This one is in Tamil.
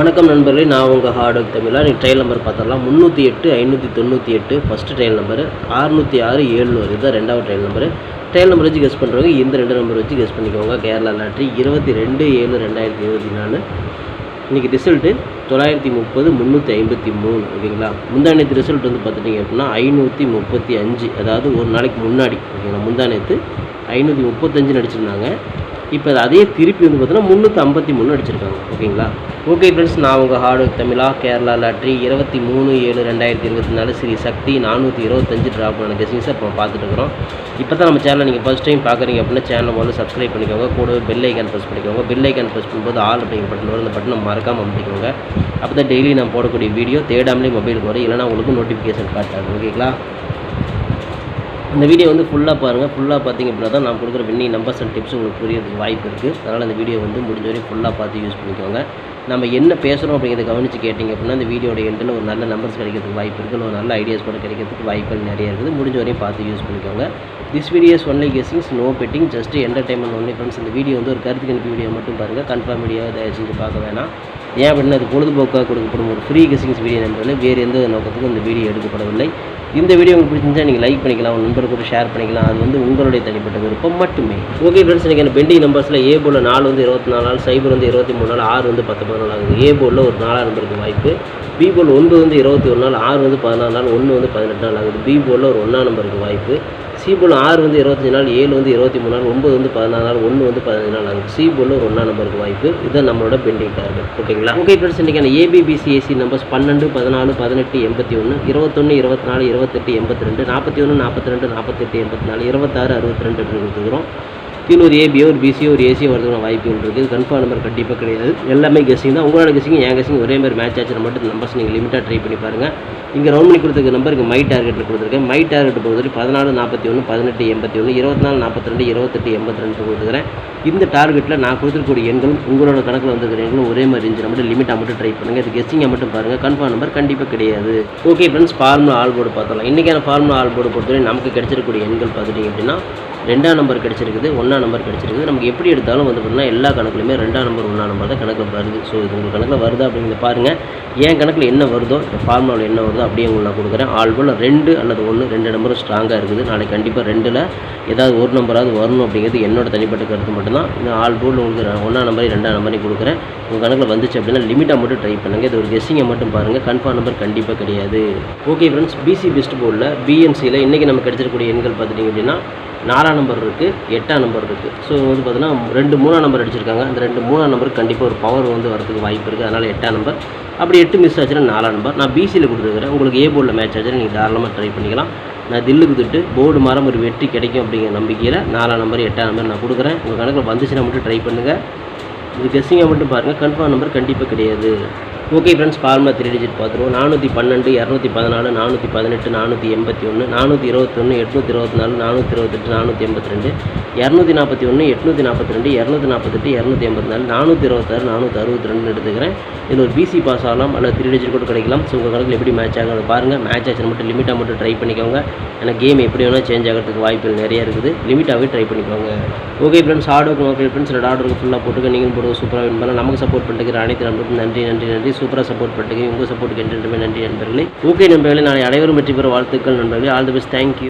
வணக்கம் நண்பர்களே நான் உங்கள் ஹார்டு ஒர்க் தமிழா நீங்கள் ட்ரையல் நம்பர் பார்த்துடலாம். முந்நூற்றி எட்டு ஐநூற்றி தொண்ணூற்றி எட்டு ஃபஸ்ட்டு ட்ரையல் நம்பர் அறுநூற்றி ஆறு ஏழுநூறு இதுதான் ரெண்டாவது ட்ரையல் நம்பர் ட்ரையல் நம்பர் வச்சு கெஸ் பண்ணுறவங்க இந்த ரெண்டு நம்பர் வச்சு கெஸ் பண்ணிக்கோங்க. கேரளா லாட்ரி இருபத்தி ரெண்டு ஏழு ரெண்டாயிரத்தி இருபத்தி நாலு. இன்றைக்கி ரிசல்ட்டு தொள்ளாயிரத்தி முப்பது முந்நூற்றி ஐம்பத்தி மூணு. ஓகேங்களா? முந்தானத்து ரிசல்ட் வந்து பார்த்துட்டிங்க அப்படின்னா ஐநூற்றி முப்பத்தி அஞ்சு. அதாவது ஒரு நாளைக்கு முன்னாடி. ஓகேங்களா? முந்தானத்து ஐநூற்றி முப்பத்தஞ்சு நடிச்சிருந்தாங்க. இப்போ அதே திருப்பி வந்து பார்த்தீங்கன்னா முந்நூற்றி ஐம்பத்தி மூணு அடிச்சிருக்காங்க. ஓகேங்களா? ஓகே ஃப்ரெண்ட்ஸ் நான் உங்கள் ஹார்டு தமிழா கேரளா லாட்ரி இருபத்தி மூணு ஏழு ரெண்டாயிரத்தி இருபத்தி நாலு ஸ்ரீ சக்தி நானூற்றி இருபத்தஞ்சு ட்ராப் பண்ண கெசிங்ஸை இப்போ பார்த்துட்டு இருக்கிறோம். இப்போ தான் நம்ம சேனலை நீங்கள் ஃபஸ்ட் டைம் பார்க்குறீங்க அப்படின்னா சேனலை வந்து சப்ஸ்கிரைப் பண்ணிக்கோங்க. கூடவே பெல் ஐக்கான் ப்ரெஸ் பண்ணிக்கோங்க. பெல் ஐக்கான் ப்ரெஸ் பண்ணும்போது ஆல் அப்படிங்கிற பட்டன் வரும் அந்த பட்டனை மறக்காமல் அமைச்சிக்கோங்க அப்போ தான் டெய்லி நான் போடக்கூடிய வீடியோ தேடாமலே மொபைலுக்கு வரும். இல்லைனா உங்களுக்கு நோட்டிஃபிகேஷன் காட்டாது ஓகேங்களா? இந்த வீடியோ வந்து ஃபுல்லாக பாருங்கள் ஃபுல்லாக பார்த்தீங்க அப்படின்னா தான் நான் கொடுக்குற வின்னிங் நம்பர்ஸ் அண்ட் டிப்ஸ் உங்களுக்கு புரியறதுக்கு வாய்ப்பு இருக்குது அதனால் இந்த வீடியோ வந்து முடிஞ்ச வரையும் ஃபுல்லாக பார்த்து யூஸ் பண்ணிக்கோங்க. நம்ம என்ன பேசுகிறோம் அப்படிங்கிறத கவனித்து கேட்டிங்க அப்படின்னா இந்த வீடியோட எண்டில் ஒரு நல்ல நம்பர்ஸ் கிடைக்கிறதுக்கு வாய்ப்பு இருக்குது ஒரு நல்ல ஐடியாஸ் கூட கிடைக்கிறதுக்கு வாய்ப்புகள் நிறைய இருக்குது. முடிஞ்ச வரையும் பார்த்து யூஸ் பண்ணிக்கோங்க. This videos only guessings no betting just entertainment only friends இந்த வீடியோ வந்து ஒரு கருத்து கணிப்பு வீடியோ மட்டும் பாருங்கள் கன்ஃபார்ம் வீடியோ தயவு செஞ்சு பார்க்க வேணாம். ஏன் அப்படின்னா அது பொழுதுபோக்காக கொடுக்கப்படும் ஒரு ஃப்ரீ கெஸிங்ஸ் வீடியோ நம்பரில் வேறு எந்த நோக்கத்துக்கும் இந்த வீடியோ எடுக்கப்படவில்லை. இந்த வீடியோ உங்களுக்கு பிடிச்சிருந்தா நீங்கள் லைக் பண்ணிக்கலாம் உங்கள் நண்பர் கூட ஷேர் பண்ணிக்கலாம். அது வந்து உங்களுடைய தனிப்பட்ட விருப்பம் மட்டுமே. ஓகே ஃப்ரெண்ட்ஸ் எனக்கு பெண்டிங் நம்பர்ஸில் ஏ போல் நாலு வந்து இருபத்தி நாலு நாள் சைபர் வந்து இருபத்தி மூணு நாள் ஆறு வந்து பத்தொம்பது நாள் ஆகுது ஏ போலில் ஒரு நாலாக இருந்திருக்கு வாய்ப்பு. பி போல் ஒன்பது வந்து இருபத்தி ஒரு நாள் ஆறு வந்து பதினாறு நாள் ஒன்று வந்து பதினெட்டு நாள் ஆகுது. பி போலில் ஒரு ஒன்றா நம்பருக்கு வாய்ப்பு. சி ஆறு வந்து இருபத்தஞ்சி நாள் ஏழு வந்து இருபத்தி மூணு நாள் ஒன்பது வந்து பதினாறு நாள் ஒன்று வந்து பதினஞ்சு நாள் ஆகும். சி ஒரு ஒன்றா நம்பருக்கு வாய்ப்பு. இதுதான் நம்மளோட பெண்டிங் டார்கெட் ஓகேங்களா? ஓகே ஃப்ரெண்ட்ஸ் இன்றைக்கான ஏபிபிசிஎஸ்சி நம்பர்ஸ் பன்னெண்டு பதினாலு பதினெட்டு எண்பத்தி ஒன்று இருபத்தொன்று இருபத்தி நாலு இருபத்தெட்டு எண்பத்தி ரெண்டு நாற்பத்தி ஒன்று நாற்பத்தி ரெண்டு நாற்பத்தெட்டு எண்பத்தி நாலு இருபத்தாறு அறுபத்தி ரெண்டு அப்படின்னு கொடுத்துக்கிறோம் கீழே ஒரு ஏபியோ ஒரு பிசியோ ஒரு ஏசியோ வரதுக்கான வாய்ப்புகள் இருக்குது. கன்ஃபார்ம் நம்பர் கண்டிப்பாக கிடையாது. எல்லாமே கெஸிங் தான். உங்களோட கெஸிங் என் கெஸிங் ஒரே மாதிரி மேட்ச் ஆச்சுன்னா மட்டும் நம்பர்ஸ் நீங்கள் லிமிட்டாக ட்ரை பண்ணி பாருங்கள் இங்கே ரவுண்ட் பண்ணி கொடுத்துருக்க நம்பருக்கு மை டார்கெட்டில் கொடுத்துருக்கேன். மை டார்கெட் பொறுத்தவரை பதினாலு நாற்பத்தி ஒன்று பதினெட்டு எண்பத்தி ஒன்று இருபத்தி நாலு நாற்பத்தி ரெண்டு இருபத்தெட்டு எண்பத்தி ரெண்டு கொடுத்துருக்கிறேன். இந்த டார்கெட்டில் நான் கொடுத்துருக்கூடிய எண்களும் உங்களோட கணக்கில் வந்துருக்கிற எண்களும் ஒரே மாதிரி இருந்துச்சு மட்டும் லிமிட்டாக மட்டும் ட்ரை பண்ணுங்கள் இது கெஸ்டிங்கை மட்டும் பாருங்கள் கன்ஃபார்ம் நம்பர் கண்டிப்பாக கிடையாது. Okay friends formula all board பார்த்தலாம் இன்றைக்கான ஃபார்முலா ஆல் போர்டு பொறுத்தவரை நமக்கு கிடைச்சிருக்கக்கூடிய எண்கள் பார்த்துட்டிங்க அப்படின்னா ரெண்டாம் நம்பர் கிடச்சிருக்குது ஒன்றாம் நம்பர் கிடச்சிருக்குது. நமக்கு எப்படி எடுத்தாலும் வந்து பார்த்தீங்கன்னா எல்லா கணக்குலையுமே ரெண்டாம் நம்பர் ஒன்றாம் நம்பர் தான் கணக்கில் வருது. ஸோ இது உங்கள் கணக்கில் வருதா அப்படிங்கிறத பாருங்கள் என் கணக்கில் என்ன வருதோ இந்த ஃபார்முலாவில் என்ன வருதோ அப்படியே உங்களுக்கு நான் கொடுக்குறேன். ஆல் ரெண்டு அல்லது ஒன்று ரெண்டு நம்பரும் ஸ்ட்ராங்காக இருக்குது. நாளைக்கு கண்டிப்பாக ரெண்டில் ஏதாவது ஒரு நம்பராவது வரணும் அப்படிங்கிறது என்னோட தனிப்பட்ட கருத்து மட்டும்தான். இந்த ஆல்போல் உங்களுக்கு ஒன்றாம் நம்பரையும் ரெண்டாம் நம்பரையும் கொடுக்குறேன். உங்கள் கணக்கில் வந்துச்சு அப்படின்னா லிமிட்டாக மட்டும் ட்ரை பண்ணுங்கள் இது ஒரு கெஸ்ஸிங்கை மட்டும் பாருங்கள் கன்ஃபார்ம் நம்பர் கண்டிப்பாக கிடையாது. ஓகே ஃப்ரெண்ட்ஸ் பிசி பெஸ்ட் போர்டில் பிஎன்சியில் இன்றைக்கி நம்ம கிடச்சிருக்கக்கூடிய எண்கள் பார்த்துட்டிங்க அப்படின்னா நாலாம் நம்பர் இருக்குது எட்டாம் நம்பர் இருக்குது ஸோ வந்து பார்த்தீங்கன்னா ரெண்டு மூணாம் நம்பர் அடிச்சிருக்காங்க. அந்த ரெண்டு மூணாம் நம்பருக்கு கண்டிப்பாக ஒரு பவர் வந்து வரதுக்கு வாய்ப்பு இருக்குது அதனால் எட்டாம் நம்பர் அப்படி எட்டு மிஸ் ஆச்சுன்னா நாலாம் நம்பர் நான் பிசியில் கொடுத்துருக்குறேன். உங்களுக்கு ஏ போர்டில் மேட்ச் ஆச்சுன்னா நீங்கள் தாராளமாக ட்ரை பண்ணிக்கலாம். நான் தில்லுக்கு திட்டு போர்டு மாறம் ஒரு வெற்றி கிடைக்கும் அப்படிங்கிற நம்பிக்கையில் நாலாம் நம்பர் எட்டாம் நம்பர் நான் கொடுக்குறேன். உங்கள் கணக்கில் வந்துச்சுன்னா மட்டும் ட்ரை பண்ணுங்கள் இது கெஸ்ஸிங்காக மட்டும் பாருங்கள் கன்ஃபார்ம் நம்பர் கண்டிப்பாக கிடையாது. Okay friends formula three digit பார்த்துருவோம். நானூற்றி பன்னெண்டு இரநூத்தி பதினாலு நானூற்றி பதினெட்டு நானூற்றி எண்பத்தி ஒன்று நானூற்றி இருபத்தொன்று எட்நூற்றி இருபத்தி நாலு நானூற்றி இருபத்தெட்டு நானூற்றி எண்பத்தி ரெண்டு இரநூத்தி நாற்பத்தி ஒன்று எட்நூற்றி நாற்பத்தி ரெண்டு இரநூத்தி நாற்பத்தெட்டு இரநூத்தி எண்பத்தி நாலு நானூற்றி இருபத்தாறு நானூற்றி அறுபத்தி ரெண்டுன்னு எடுத்துக்கிறேன். இதில் ஒரு பிசி பாஸ் ஆகலாம். அல்லது த்ரீ டிஜிட் கூட கிடைக்கலாம். ஸோ உங்கள் கணக்கில் எப்படி மேட்ச் ஆகும் பாருங்கள் மேட்ச் ஆச்சு மட்டும் லிமிட்டாக மட்டும் ட்ரை பண்ணிக்கோங்க. ஏன்னா கேம் எப்படி வேணால் சேஞ்ச் ஆகிறதுக்கு வாய்ப்புகள் நிறைய இருக்குது. லிமிட்டாகவே ட்ரை பண்ணிக்கோங்க. Okay friends hard okay friends ரெண்டு ஆர்டருக்கு ஃபுல்லாக போட்டுக்க. நீங்கள் போடுவோம் சூப்பராக வின் பண்ணலாம். நமக்கு சப்போர்ட் பண்ணுறதுக்கு அனைத்து நம்பருக்கும் நன்றி நன்றி நன்றி. சூப்பராக சப்போர்ட் பண்ணிட்டு உங்கள் சப்போர்ட்டுக்கு என்றென்றுமே நன்றி நண்பர்களே. ஓகே நண்பர்களே நாளை அனைவரும் வெற்றி பெற வாழ்த்துக்கள் நண்பர்களே. All the best thank you